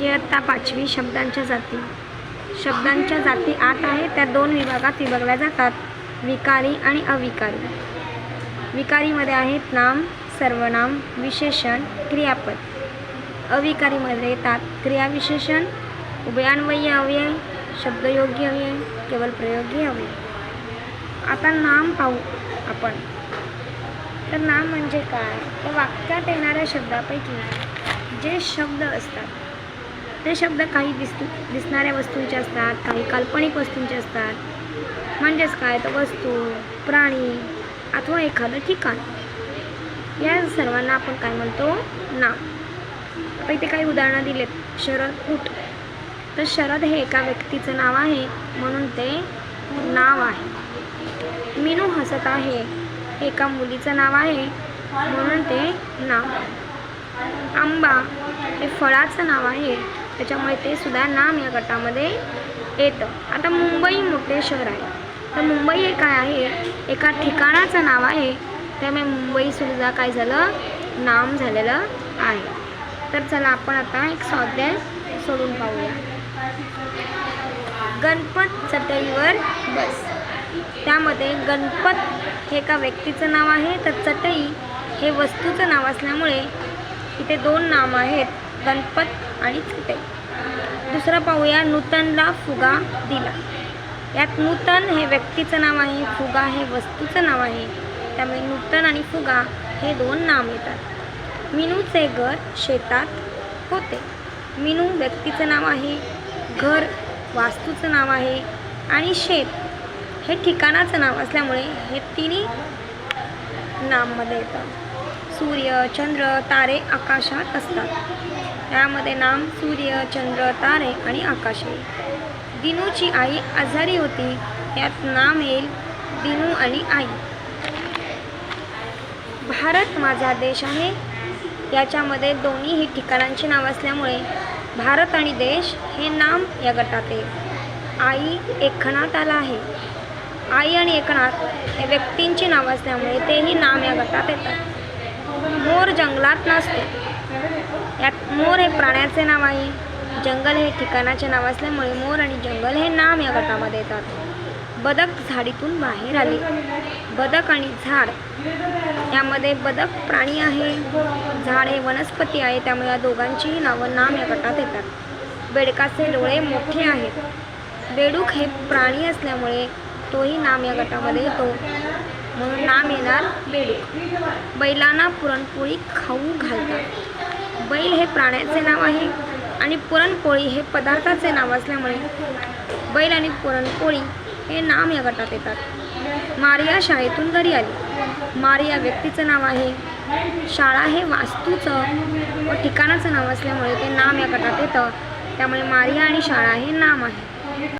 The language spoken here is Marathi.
इयत्ता पाचवी शब्दांच्या जाती. शब्दांच्या जाती आठ आहे त्या दोन विभागात विभागल्या जातात. विकारी आणि अविकारी. विकारीमध्ये आहेत नाम सर्वनाम विशेषण क्रियापद. अविकारीमध्ये येतात क्रियाविशेषण उभयान्वयी अव्यय शब्दयोगी अव्यय केवळ प्रयोगी अव्यय आता नाम पाहू आपण. तर नाम म्हणजे काय? तर वाक्यात येणाऱ्या शब्दापैकी जे शब्द असतात ते शब्द काही दिस दिसणाऱ्या वस्तूंचे असतात काही काल्पनिक वस्तूंचे असतात. म्हणजेच काय? तर वस्तू प्राणी अथवा एखादं ठिकाण. या सर्वांना आपण काय म्हणतो? नाव आता इथे काही उदाहरणं दिलेत. शरद उठ. तर शरद हे एका व्यक्तीचं नाव आहे म्हणून ते नाव आहे. मीनू हसत आहे. हे एका मुलीचं नाव आहे म्हणून ते नाव आंबा हे फळाचं नाव आहे. त्याच्यामुळे ते सुद्धा नाम या गटामध्ये येतं. आता मुंबई मोठे शहर आहे. तर मुंबई हे काय आहे? एका ठिकाणाचं नाव आहे. त्यामुळे मुंबई सुद्धा काय झालं? नाम झालेलं आहे. तर चला आपण आता एक स्वाध्याय सोडून पाहूया. गणपत चटईवर बस. त्यामध्ये गणपत हे एका व्यक्तीचं नाव आहे. तर चटई हे वस्तूचं नाव असल्यामुळे इथे दोन नाम आहेत गणपत आणि चुटे दुसरं पाहूया नूतनला फुगा दिला. यात नूतन हे व्यक्तीचं नाव आहे फुगा हे वस्तूचं नाव आहे. त्यामुळे नूतन आणि फुगा हे दोन नाम येतात. मिनूचे घर शेतात होते. मिनू व्यक्तीचं नाव आहे घर वास्तूचं नाव आहे आणि शेत हे ठिकाणाचं नाव असल्यामुळे हे तिन्ही नाममध्ये येतं सूर्य चंद्र तारे आकाशात असतात. त्यामध्ये नाम सूर्य चंद्र तारे आणि आकाश दिनूची आई आजारी होती यात नाम येईल दिनू आणि आई. भारत माझा देश आहे. याच्यामध्ये दोन्ही ही ठिकाणांची नाव असल्यामुळे भारत आणि देश हे नाम या गटात येईल आई एकनाथ आला आहे. आई आणि एकनाथ हे व्यक्तींची नाव असल्यामुळे तेही नाम या गटात येतात. मोर जंगलात नसतो यात मोर हे प्राण्याचे नाव आहे. जंगल हे ठिकाणाचे नाव असल्यामुळे मोर आणि जंगल हे नाम या गटामध्ये येतात. बदक झाडीतून बाहेर आले. बदक आणि झाड यामध्ये बदक प्राणी आहे. झाड हे वनस्पती आहे. त्यामुळे या दोघांचीही नावं नाम या गटात येतात. बेडकाचे डोळे मोठे आहेत. बेडूक हे प्राणी असल्यामुळे तोही नाम या गटामध्ये येतो. म्हणून नाम येणार बेडूक बैलांना पुरणपोळी खाऊ घालतात. बैल हे प्राण्याचे नाव आहे आणि पुरणपोळी हे पदार्थाचे नाव असल्यामुळे बैल आणि पुरणपोळी हे नाम या गटात येतात. मारिया शाळेतून घरी आली. मारिया व्यक्तीचं नाव आहे. शाळा हे वास्तूचं व ठिकाणाचं नाव असल्यामुळे ते नाम या गटात येतं. त्यामुळे मारिया आणि शाळा हे नाम आहे.